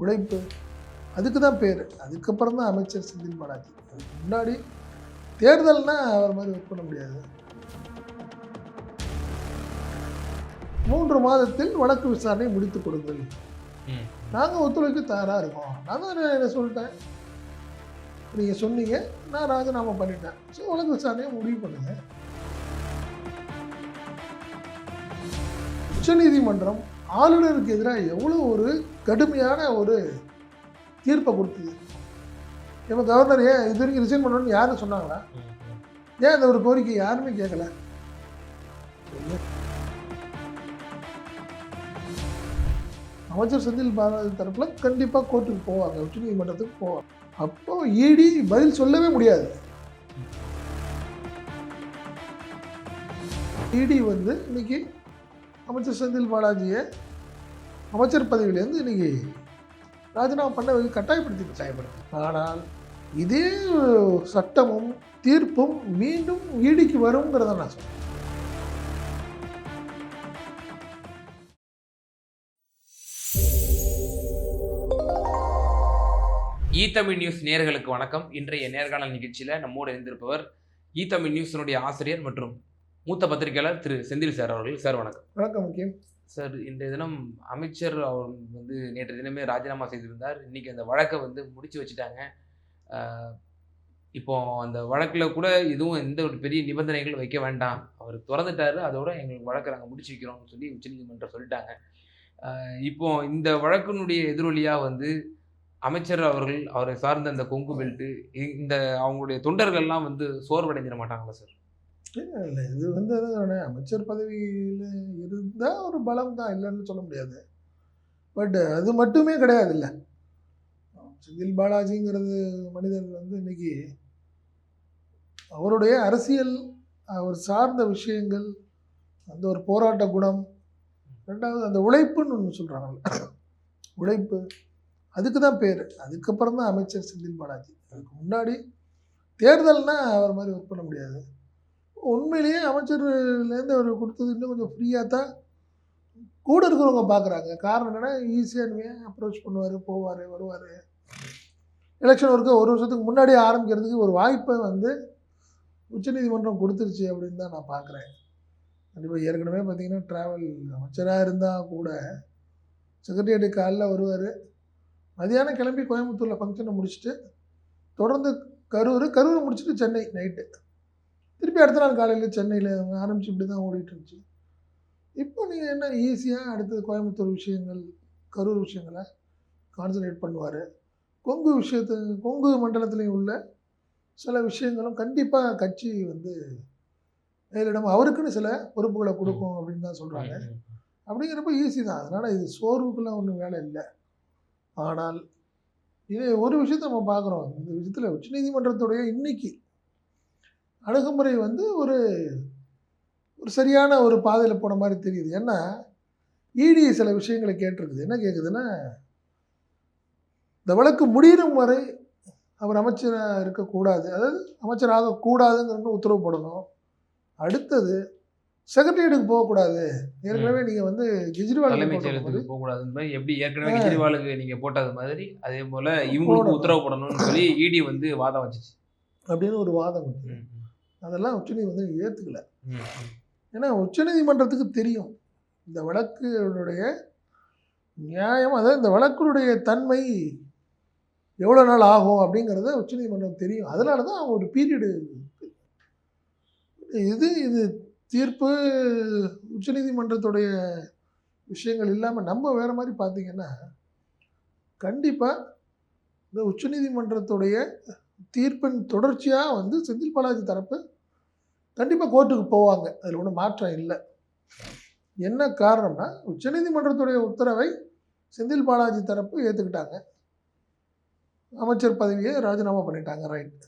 உழைப்பு. அதுக்கு தான் பேர். அதுக்கப்புறம் தான் அமைச்சர் செந்தில் பாலாஜி. அதுக்கு முன்னாடி தேர்தல்னா அவர் மாதிரி ஒர்க் பண்ண முடியாது. மூன்று மாதத்தில் வழக்கு விசாரணை முடித்து கொடுங்கள். நாங்கள் ஒத்துழைக்க தயாராக இருக்கோம். நான் தான் என்ன சொல்லிட்டேன். நீங்கள் சொன்னீங்க. நான் ராஜினாமா பண்ணிட்டேன். ஸோ வழக்கு விசாரணையை முடிவு பண்ணுங்க. உச்சநீதிமன்றம் ஆளுநருக்கு எதிராக எவ்வளோ ஒரு கடுமையான ஒரு தீர்ப்பை கொடுத்தது. இப்போ கவர்னர் ஏன் இது வரைக்கும் ரிசைன் பண்ணணும்னு யாரும் சொன்னாங்களா? ஏன் அந்த ஒரு கோரிக்கை யாருமே கேட்கல? அமைச்சர் செந்தில் பாலாஜி தரப்பில் கண்டிப்பாக கோர்ட்டுக்கு போவாங்க உச்சநீதிமன்றத்துக்கு போவாங்க. அப்போ இடி பதில் சொல்லவே முடியாது. இடி வந்து இன்னைக்கு அமைச்சர் செந்தில் பாலாஜியை அமைச்சர் பதவியிலேருந்து இன்னைக்கு ராஜினாமா பண்ண வைக்க கட்டாயப்படுத்தி கட்டாயப்படுத்து ஆனால் இதே சட்டமும் தீர்ப்பும் மீண்டும் ஈடிக்கு வருங்கிறத நான் சொல்றேன். ஈ தமிழ் நியூஸ் நேர்களுக்கு வணக்கம். இன்றைய நேர்காணல் நிகழ்ச்சியில் நம்மோடு இருந்திருப்பவர் ஈ தமிழ் நியூஸினுடைய ஆசிரியர் மற்றும் மூத்த பத்திரிகையாளர் திரு செந்தில் சார் அவர்கள். சார் வணக்கம். வணக்கம் முக்கியம். சார் இன்றைய தினம் அமைச்சர் அவர் வந்து நேற்று தினமே ராஜினாமா செய்திருந்தார். இன்னைக்கு அந்த வழக்கை வந்து முடிச்சு வச்சுட்டாங்க. இப்போ அந்த வழக்கில் கூட எதுவும் எந்த ஒரு பெரிய நிபந்தனைகள் வைக்க வேண்டாம். அவர் திறந்துட்டாரு. அதோட எங்களுக்கு வழக்கை நாங்கள் முடிச்சு வைக்கிறோம்னு சொல்லி உச்சநீதிமன்றம் சொல்லிட்டாங்க. இப்போ இந்த வழக்கினுடைய எதிரொலியாக வந்து அமைச்சர் அவர்கள் அவரை சார்ந்த அந்த கொங்கு பெல்ட்டு இந்த அவங்களுடைய தொண்டர்கள்லாம் வந்து சோர்வடைஞ்சிட மாட்டாங்களா சார்? இல்லை இல்லை. இது வந்து அதான் அமைச்சர் பதவியில் இருந்தால் ஒரு பலம் தான் இல்லைன்னு சொல்ல முடியாது. பட் அது மட்டுமே கிடையாது இல்லை. செந்தில் பாலாஜிங்கிறது மனிதர் வந்து இன்னைக்கு அவருடைய அரசியல் அவர் சார்ந்த விஷயங்கள் அந்த ஒரு போராட்ட குணம் ரெண்டாவது அந்த உழைப்புன்னு ஒன்று சொல்கிறாங்கல்ல உழைப்பு அதுக்கு தான் பேர். அதுக்கப்புறம் தான் அமைச்சர் செந்தில் பாலாஜி. அதுக்கு முன்னாடி தேர்தல்னால் அவர் மாதிரி ஒர்க் பண்ண முடியாது. உண்மையிலேயே அமைச்சர்லேருந்து அவர் கொடுத்தது இன்னும் கொஞ்சம் ஃப்ரீயாக தான் கூட இருக்கிறவங்க பார்க்குறாங்க. காரணம் என்னென்னா ஈஸியாக அப்ரோச் பண்ணுவார் போவார் வருவார். எலெக்ஷன் ஒர்க்கு ஒரு வருஷத்துக்கு முன்னாடி ஆரம்பிக்கிறதுக்கு ஒரு வாய்ப்பை வந்து உச்சநீதிமன்றம் கொடுத்துருச்சு அப்படின்னு தான் நான் பார்க்குறேன். கண்டிப்பாக ஏற்கனவே பார்த்திங்கன்னா ட்ராவல் அமைச்சராக இருந்தால் கூட செக்ரட்டரியேட்டு காலைல வருவார். மதியானம் கிளம்பி கோயம்புத்தூரில் ஃபங்க்ஷனை முடிச்சுட்டு தொடர்ந்து கரூர் கரூர் முடிச்சுட்டு சென்னை நைட்டு திருப்பி அடுத்த நாள் காலையில் சென்னையில் ஆரம்பிச்சு இப்படி தான் ஓடிட்டு இருந்துச்சு. இப்போ நீங்கள் என்ன ஈஸியாக அடுத்தது கோயம்புத்தூர் விஷயங்கள் கரூர் விஷயங்களை கான்சன்ட்ரேட் பண்ணுவார். கொங்கு விஷயத்து கொங்கு மண்டலத்துலேயும் உள்ள சில விஷயங்களும் கண்டிப்பாக கட்சி வந்து மேலிடம் அவருக்குன்னு சில பொறுப்புகளை கொடுக்கும் அப்படின்னு தான் சொல்கிறாங்க அப்படிங்கிறப்ப ஈஸி தான். அதனால் இது சோர்வுக்கெல்லாம் ஒன்றும் வேலை இல்லை. ஆனால் இது ஒரு விஷயத்தை நம்ம பார்க்குறோம். இந்த விஷயத்தில் உச்சநீதிமன்றத்துடைய இன்னைக்கு அணுகுமுறை வந்து ஒரு ஒரு சரியான ஒரு பாதையில் போன மாதிரி தெரியுது. ஏன்னா இடி சில விஷயங்களை கேட்டிருக்குது. என்ன கேட்குதுன்னா இந்த வழக்கு முடியும் வரை அவர் அமைச்சராக இருக்கக்கூடாது. அதாவது அமைச்சராக கூடாதுங்கிறது உத்தரவு போடணும். அடுத்தது செக்ரட்டரியேட்டுக்கு போகக்கூடாது. ஏற்கனவே நீங்கள் வந்து கெஜ்ரிவால் தலைமைச் செயலகத்துக்கு போகக்கூடாதுன்னு மாதிரி எப்படி ஏற்கனவே கெஜ்ரிவாலுக்கு நீங்க போட்டது மாதிரி அதே போல இவங்களுக்கு. உத்தரவு போடணும்னு சொல்லி இடி வந்து வாதம் வச்சுச்சு. அப்படின்னு ஒரு வாதம் அதெல்லாம் உச்சநீதிமன்றம் ஏற்றுக்கல ம், ம். ஏன்னா உச்சநீதிமன்றத்துக்கு தெரியும். இந்த வழக்குடைய நியாயம் அதாவது இந்த வழக்குடைய தன்மை எவ்வளோ நாள் ஆகும் அப்படிங்கிறத உச்சநீதிமன்றம் தெரியும். அதனால தான் அவங்க ஒரு பீரியடு இது இது தீர்ப்பு உச்சநீதிமன்றத்துடைய விஷயங்கள் இல்லாமல் நம்ம வேறு மாதிரி பார்த்தீங்கன்னா கண்டிப்பாக இந்த உச்சநீதிமன்றத்துடைய தீர்ப்பின் தொடர்ச்சியாக வந்து செந்தில் பாலாஜி தரப்பு கண்டிப்பாக கோர்ட்டுக்கு போவாங்க. அதில் ஒன்றும் மாற்றம் இல்லை. என்ன காரணம்னா உச்சநீதிமன்றத்துடைய உத்தரவை செந்தில் பாலாஜி தரப்பு ஏற்றுக்கிட்டாங்க அமைச்சர் பதவியை ராஜினாமா பண்ணிட்டாங்க ரைட்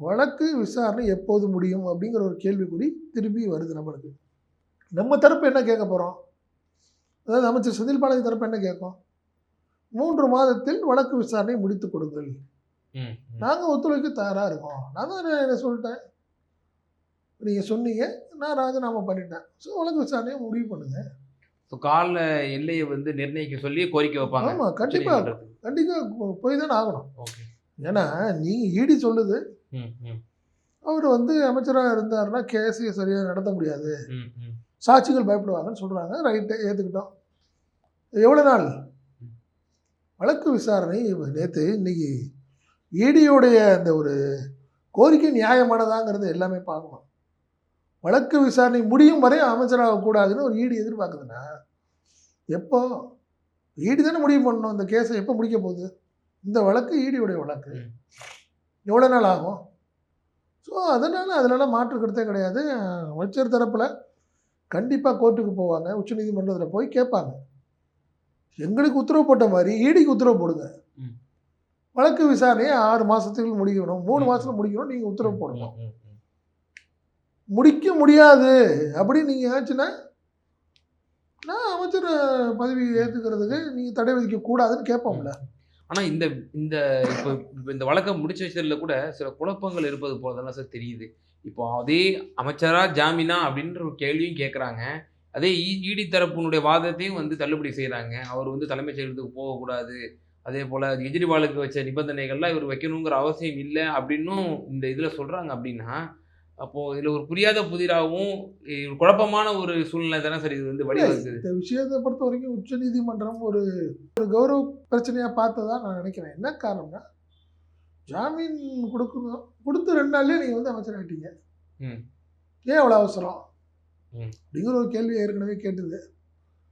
வழக்கு விசாரணை எப்போது முடியும் அப்படிங்கிற ஒரு கேள்விக்குறி திருப்பி வருது நம்மளுக்கு. நம்ம தரப்பு என்ன கேட்க போகிறோம் அதாவது அமைச்சர் செந்தில் பாலாஜி தரப்பு என்ன கேட்கும்? மூன்று மாதத்தில் வழக்கு விசாரணை முடித்து கொடுங்கள். நாங்கள் ஒத்துழைக்க தயாராக இருக்கோம். நான் தான் என்ன சொல்லிட்டேன்? நீங்கள் சொன்னீங்க நான் ராஜினாமா பண்ணிட்டேன். ஸோ வழக்கு விசாரணையை முடிவு பண்ணுங்கள் ஸோ கால எல்லையை வந்து நிர்ணயிக்க சொல்லி கோரிக்கை வைப்பாங்க. ஆமா கண்டிப்பா. உச்சநீதிமன்றத்துக்கு. கண்டிப்பா போய் தானே ஆகணும். ஓகே. ஏன்னா நீங்க ஈடி சொல்லுது. அவர் வந்து அமைச்சராக இருந்தாருன்னா கேஸையை சரியாக நடத்த முடியாது. சாட்சிகள் பயப்படுவாங்கன்னு சொல்கிறாங்க ரைட்டு ஏற்றுக்கிட்டோம் எவ்வளோ நாள்? வழக்கு விசாரணை நேற்று இன்னைக்கு ஈடியோடைய அந்த ஒரு கோரிக்கை நியாயமானதாங்கிறது எல்லாமே பார்க்கணும். வழக்கு விசாரணை முடியும் வரை அமைச்சராக கூடாதுன்னு ஒரு ஈடி எதிர்பார்க்குதுன்னா எப்போ? ஈடி தானே முடிவு பண்ணணும். இந்த கேஸை எப்போ முடிக்க போகுது? இந்த வழக்கு ஈடியோடைய வழக்கு. எவ்வளோ நாள் ஆகும்? ஸோ அதனால் அதிலலாம் மாற்று கருத்தே கிடையாது. அமைச்சர் தரப்பில் கண்டிப்பாக கோர்ட்டுக்கு போவாங்க. உச்சநீதிமன்றத்தில் போய் கேட்பாங்க. எங்களுக்கு உத்தரவு போட்ட மாதிரி ஈடிக்கு உத்தரவு போடுங்க. வழக்கு விசாரணையை ஆறு மாதத்துக்கு முடிக்கணும். மூணு மாதத்தில் முடிக்கணும் நீங்கள் உத்தரவு போடணும். முடிக்க முடியாது அப்படின்னு நீங்கள் ஆச்சுன்னா நான் அமைச்சர் பதவி ஏற்றுக்கிறதுக்கு நீங்கள் தடை விதிக்க கூடாதுன்னு கேட்போம்ல. ஆனால் இந்த இந்த இப்போ இந்த வழக்கை முடிச்ச விஷயத்தில் கூட சில குழப்பங்கள் இருப்பது போலதான் சார் தெரியுது. இப்போ அதே அமைச்சரா ஜாமீனா அப்படின்ற ஒரு கேள்வியும் கேட்குறாங்க அதே இ- இடி தரப்பினுடைய வாதத்தையும் வந்து தள்ளுபடி செய்கிறாங்க அவர் வந்து தலைமைச் செயலத்துக்கு போகக்கூடாது. அதே போல் கெஜ்ரிவாலுக்கு வச்ச நிபந்தனைகள்லாம் இவர் வைக்கணுங்கிற அவசியம் இல்லை அப்படின்னும் இந்த இதில் சொல்கிறாங்க அப்படின்னா அப்போது இதில் ஒரு புரியாத புதிராகவும் குழப்பமான ஒரு சூழ்நிலை தானே சார் இது வந்து வழிவகுக்குது? இந்த விஷயத்தை பொறுத்த வரைக்கும் உச்சநீதிமன்றம் ஒரு ஒரு கௌரவ பிரச்சனையாக பார்த்ததா நான் நினைக்கிறேன். என்ன காரணம்னா ஜாமீன் கொடுக்கணும் கொடுத்து ரெண்டு நாள்லயே நீங்கள் வந்து அமைச்சர் ஆகிட்டீங்க ம். ஏன் அவ்வளோ அவசரம்? ம். அப்படிங்கிற ஒரு கேள்வி ஏற்கனவே கேட்டது.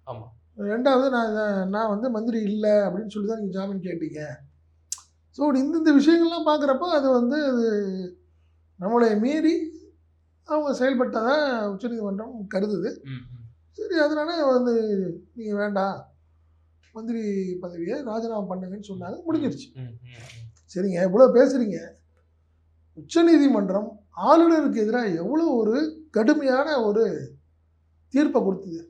ஆமாம் ரெண்டாவது நான் நான் வந்து மந்திரி இல்லை அப்படின்னு சொல்லி தான் நீங்கள் ஜாமீன் கேட்டீங்க. ஸோ இந்த இந்த விஷயங்கள்லாம் பார்க்குறப்ப அது வந்து அது நம்மளை மீறி அவங்க செயல்பட்டதாக உச்சநீதிமன்றம் கருதுது. சரி அதனால வந்து நீங்கள் வேண்டாம். மந்திரி பதவியை ராஜினாமா பண்ணுங்கன்னு சொன்னாங்க. முடிஞ்சிருச்சு. சரிங்க இவ்வளோ பேசுகிறீங்க உச்சநீதிமன்றம் ஆளுநருக்கு எதிராக எவ்வளோ ஒரு கடுமையான ஒரு தீர்ப்பை கொடுத்தது.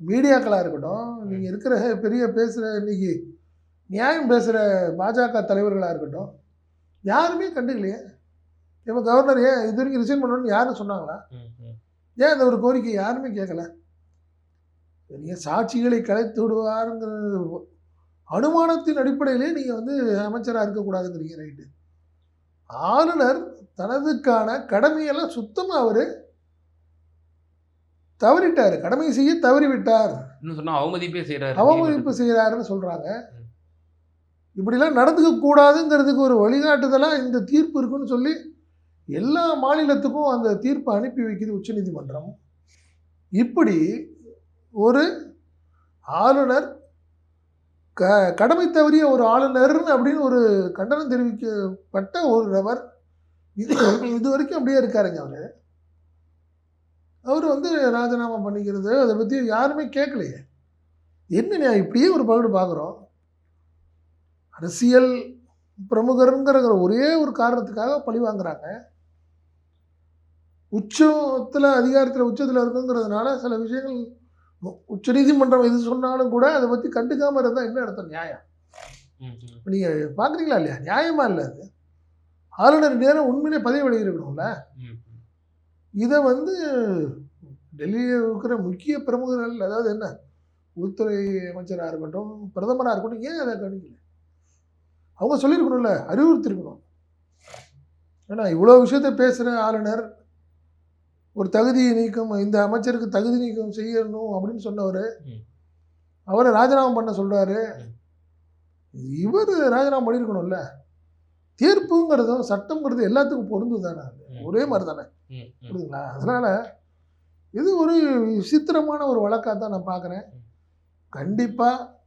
மீடியாக்களாக இருக்கட்டும் நீங்கள் இருக்கிற பெரிய பேசுகிற இன்னைக்கு நியாயம் பேசுகிற பாஜக தலைவர்களாக இருக்கட்டும் யாருமே கண்டுக்கலையே. இப்போ கவர்னர் ஏன் இது வரைக்கும் ரிசைன் பண்ணணும்னு யாரும் சொன்னாங்களா? ஏன் அந்த ஒரு கோரிக்கை யாருமே கேட்கல நீங்கள் சாட்சிகளை கலைத்து விடுவாருங்கிற அனுமானத்தின் அடிப்படையிலே நீங்கள் வந்து அமைச்சராக இருக்கக்கூடாதுங்கிறீங்க ரைட்டு ஆளுநர் தனதுக்கான கடமையெல்லாம் சுத்தமாக அவர் தவறிட்டார். கடமை செய்ய தவறிவிட்டார். அவமதிப்பே செய்கிறாரு அவமதிப்பு செய்கிறாருன்னு சொல்கிறாங்க இப்படிலாம் நடந்துக்க கூடாதுங்கிறதுக்கு ஒரு வழிகாட்டுதலாக இந்த தீர்ப்பு இருக்குன்னு சொல்லி எல்லா மாநிலத்துக்கும் அந்த தீர்ப்பை அனுப்பி வைக்குது உச்சநீதிமன்றம் இப்படி ஒரு ஆளுநர் க கடமை தவறிய ஒரு ஆளுநர் அப்படின்னு ஒரு கண்டனம் தெரிவிக்கப்பட்ட ஒரு நபர் இது இது வரைக்கும் அப்படியே இருக்காருங்க அவர். அவர் வந்து ராஜினாமா பண்ணிக்கிறது அதை பற்றி யாருமே கேட்கலையே. என்ன இப்படியே ஒரு பகுடு பார்க்குறோம் அரசியல் பிரமுகருங்கிற ஒரே ஒரு காரணத்துக்காக பழி வாங்குறாங்க. உச்சத்தில் அதிகாரத்தில் உச்சத்தில் இருக்குங்கிறதுனால சில விஷயங்கள் உச்ச நீதிமன்றம் எது சொன்னாலும் கூட அதை பற்றி கண்டுக்காமல் இருந்தால் என்ன அர்த்தம்? நியாயம். நீங்கள் பார்க்குறீங்களா இல்லையா? நியாயமா இல்லை அது. ஆளுநர் நேரம் உண்மையிலே பதவி வெளியிருக்கணும்ல இதை வந்து டெல்லியில் இருக்கிற முக்கிய பிரமுகர்கள் அதாவது என்ன? உள்துறை அமைச்சராக இருக்கட்டும் பிரதமராக இருக்கட்டும் ஏன் அதை கவனிக்கல? அவங்க சொல்லியிருக்கணும்ல அறிவுறுத்திருக்கணும் ஏன்னா இவ்வளோ விஷயத்த பேசுகிற ஆளுநர் ஒரு தகுதி நீக்கம் இந்த அமைச்சருக்கு தகுதி நீக்கம் செய்யணும் அப்படின்னு சொன்னவர். அவரை ராஜினாமா பண்ண சொல்றாரு. ம். இவர் ராஜினாமா பண்ணியிருக்கணும்ல. தீர்ப்புங்கிறதும் சட்டம்ங்கிறது எல்லாத்துக்கும் பொருந்து தானே. ஒரே மாதிரி தானே புரியுதுங்களா? அதனால இது ஒரு விசித்திரமான ஒரு வழக்காக தான் நான் பார்க்குறேன் கண்டிப்பாக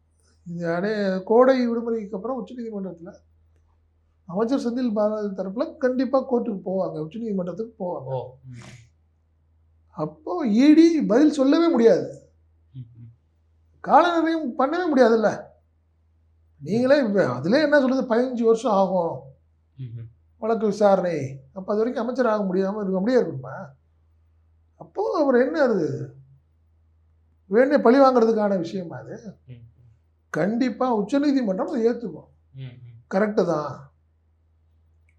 இந்த அடைய கோடை விடுமுறைக்கு அப்புறம் உச்சநீதிமன்றத்தில் அமைச்சர் செந்தில் பாலாஜி தரப்பில் கண்டிப்பாக கோர்ட்டுக்கு போவாங்க. உச்சநீதிமன்றத்துக்கு போவாங்க. ஓ ம் அப்போ இடி பதில் சொல்லவே முடியாது. கால நிர்ணயம் பண்ணவே முடியாதுல்ல. நீங்களே இப்போ அதிலே என்ன சொல்லுது பதினஞ்சு வருஷம் ஆகும். வழக்கு விசாரணை. அப்போ அது வரைக்கும் அமைச்சர் ஆக முடியாமல் இருக்க அப்படியே இருக்கணுமா அப்போது அவர் என்ன அது? வேணே பழி வாங்குறதுக்கான விஷயமா அது? கண்டிப்பாக உச்சநீதிமன்றம் அதை ஏற்றுக்கும் கரெக்டு தான்.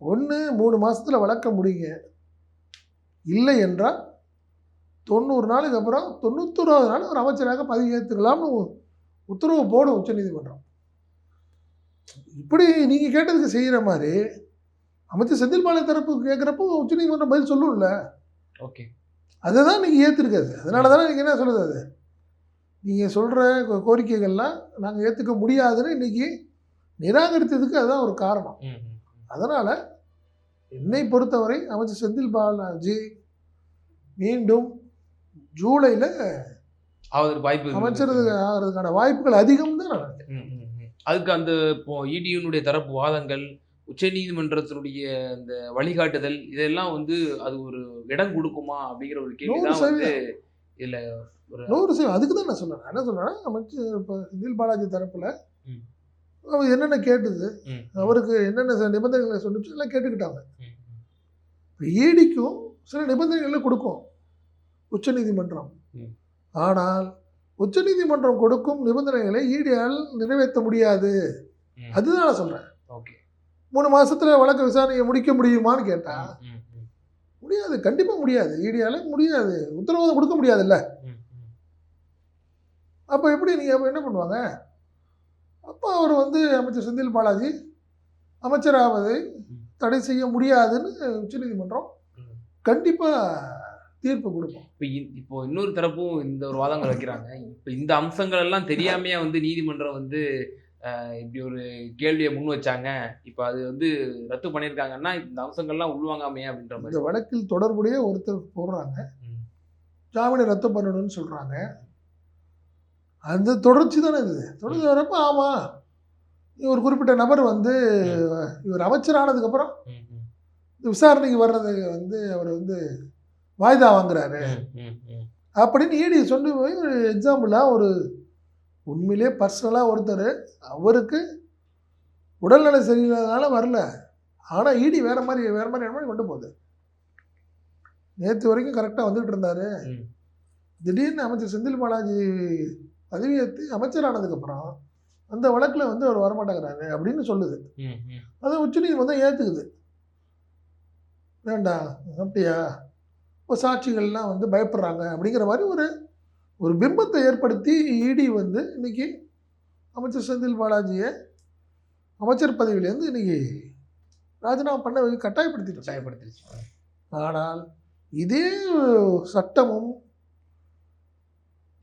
ஒன்று மூணு மாசத்துல வளர்க்க முடியுங்க. இல்லை என்றால் தொண்ணூறு நாளுக்கு அப்புறம் தொண்ணூத்தொராவது நாள் ஒரு அமைச்சராக பதவி ஏற்றுக்கலாம்னு உத்தரவு போடும் உச்சநீதிமன்றம். இப்படி நீங்கள் கேட்டதுக்கு செய்கிற மாதிரி அமைச்சர் செந்தில் பாலாஜி தரப்பு கேட்குறப்போ உச்சநீதிமன்றம் பதில் சொல்லும்ல ஓகே. அதை தான் நீங்கள் ஏற்றுருக்காது அதனால தானே நீங்கள் என்ன சொல்லுது அது? நீங்கள் சொல்கிற கோரிக்கைகள்லாம் நாங்கள் ஏற்றுக்க முடியாதுன்னு இன்னைக்கு நிராகரித்ததுக்கு அதுதான் ஒரு காரணம். அதனால் என்னை பொறுத்தவரை அமைச்சர் செந்தில் பாலாஜி மீண்டும் ஜூலையில் ஆவதற்கு வாய்ப்பு. அமைச்சர் ஆகிறதுக்கான வாய்ப்புகள் அதிகம் தான் ம். அதுக்கு அந்த இப்போ இடியுனுடைய தரப்பு வாதங்கள் உச்சநீதிமன்றத்தினுடைய அந்த வழிகாட்டுதல் இதெல்லாம் வந்து அது ஒரு இடம் கொடுக்குமா அப்படிங்கிற ஒரு கேள்வி தான் வந்து இதுல ஒரு நூறு சதவீதம் அதுக்கு தான் நான் நான் என்ன சொல்கிறேன் அமைச்சர் இப்போ செந்தில் பாலாஜி தரப்பில். அவர் என்னென்ன கேட்டது அவருக்கு என்னென்ன நிபந்தனைகளை சொன்னிச்சு எல்லாம் கேட்டுக்கிட்டாங்க. இப்போ ஈடிக்கும் சில நிபந்தனைகளை கொடுக்கும் உச்சநீதிமன்றம். ஆனால் உச்சநீதிமன்றம் கொடுக்கும் நிபந்தனைகளை ஈடியால் நிறைவேற்ற முடியாது. அதுதான் நான் சொல்கிறேன் ஓகே மூணு மாசத்துல வழக்கு விசாரணையை முடிக்க முடியுமான்னு கேட்டா ம், ம், ம், முடியாது கண்டிப்பாக முடியாது ஈடியால முடியாது உத்தரவாதம் கொடுக்க முடியாதுல்ல. அப்போ எப்படி நீங்கள் அப்போ என்ன பண்ணுவாங்க அப்போ அவர் வந்து அமைச்சர் செந்தில் பாலாஜி அமைச்சராவதை. தடை செய்ய முடியாதுன்னு உச்சநீதிமன்றம். கண்டிப்பாக தீர்ப்பு கொடுக்கும். இப்போ இப்போ இன்னொரு தரப்பும் இந்த ஒரு வாதங்கள் வைக்கிறாங்க. இப்போ இந்த அம்சங்கள் எல்லாம் தெரியாமையா வந்து நீதிமன்றம் வந்து இப்படி ஒரு கேள்வியை முன் வச்சாங்க. இப்போ அது வந்து ரத்து பண்ணியிருக்காங்கன்னா இந்த அம்சங்கள்லாம் உள்வாங்காமையா அப்படின்ற மாதிரி. இந்த வழக்கில் தொடர்புடைய ஒருத்தர் போடுறாங்க. ஜாமீனை ரத்து பண்ணணும்னு சொல்கிறாங்க அந்த தொடர்ச்சி தானே இது. தொடர்ச்சி வரப்போ ஆமாம் ஒரு குறிப்பிட்ட நபர் வந்து இவர் அமைச்சரானதுக்கப்புறம் ம், ம், விசாரணைக்கு வர்றது வந்து அவர் வந்து வாய்தா வாங்குறாரு. அப்படின்னு ஈடி சொல்லி போய் ஒரு எக்ஸாம்பிளாக ஒரு உண்மையிலே பர்சனலாக ஒருத்தர் அவருக்கு உடல்நலை சரியில்லாதனால வரல. ஆனால் ஈடி வேற மாதிரி வேற மாதிரி என்ன மாதிரி கொண்டு போகுது? நேற்று வரைக்கும் கரெக்டாக வந்துகிட்டு இருந்தாரு. திடீர்னு அமைச்சர் செந்தில் பாலாஜி பதவியேற்று அமைச்சரானதுக்கப்புறம் அந்த வழக்கில் வந்து அவர் வரமாட்டேங்கிறாரு அப்படின்னு சொல்லுது. அதை உச்சநீதிமன்றம் ஏற்றுக்குது வேண்டாம் அப்படியா? சாட்சிகள்லாம் வந்து பயப்படுறாங்க அப்படிங்கிற மாதிரி ஒரு ஒரு பிம்பத்தை ஏற்படுத்தி இடி வந்து இன்னைக்கு அமைச்சர் செந்தில் பாலாஜியை அமைச்சர் பதவியிலேருந்து இன்னைக்கு ராஜினாமா பண்ண கட்டாயப்படுத்திட்டு கட்டாயப்படுத்திருச்சு ஆனால் இதே சட்டமும்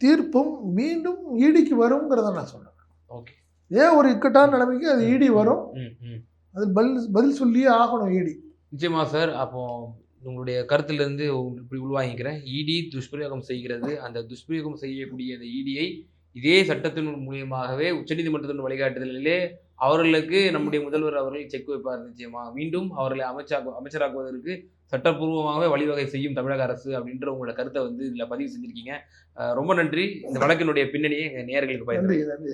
தீர்ப்பும் மீண்டும் ஈடிக்கு வருங்கிறத நான் சொல்கிறேன் ஓகே. ஏன் ஒரு இக்கட்டான நிலைமைக்கு அது ஈடி வரும். அது பதில் பதில் சொல்லியே ஆகணும் ஈடி நிச்சயமா சார் அப்போ உங்களுடைய கருத்திலிருந்து இப்படி உள்வாங்கிக்கிறேன். இடி துஷ்பிரயோகம் செய்கிறது. அந்த துஷ்பிரயோகம் செய்யக்கூடிய அந்த இடியை இதே சட்டத்தின் மூலியமாகவே உச்சநீதிமன்றத்தின் வழிகாட்டுதலிலே அவர்களுக்கு நம்முடைய முதல்வர் அவர்கள் செக் வைப்பார் நிச்சயமா. மீண்டும் அவர்களை அமைச்சாக்கு அமைச்சராக்குவதற்கு சட்டப்பூர்வமாகவே வழிவகை செய்யும் தமிழக அரசு அப்படின்ற உங்களோட கருத்தை வந்து இதில் பதிவு செஞ்சிருக்கீங்க. ரொம்ப நன்றி. இந்த வழக்கினுடைய பின்னணியை எங்கள் நேயர்களுக்கு பயன் நன்றி நன்றி.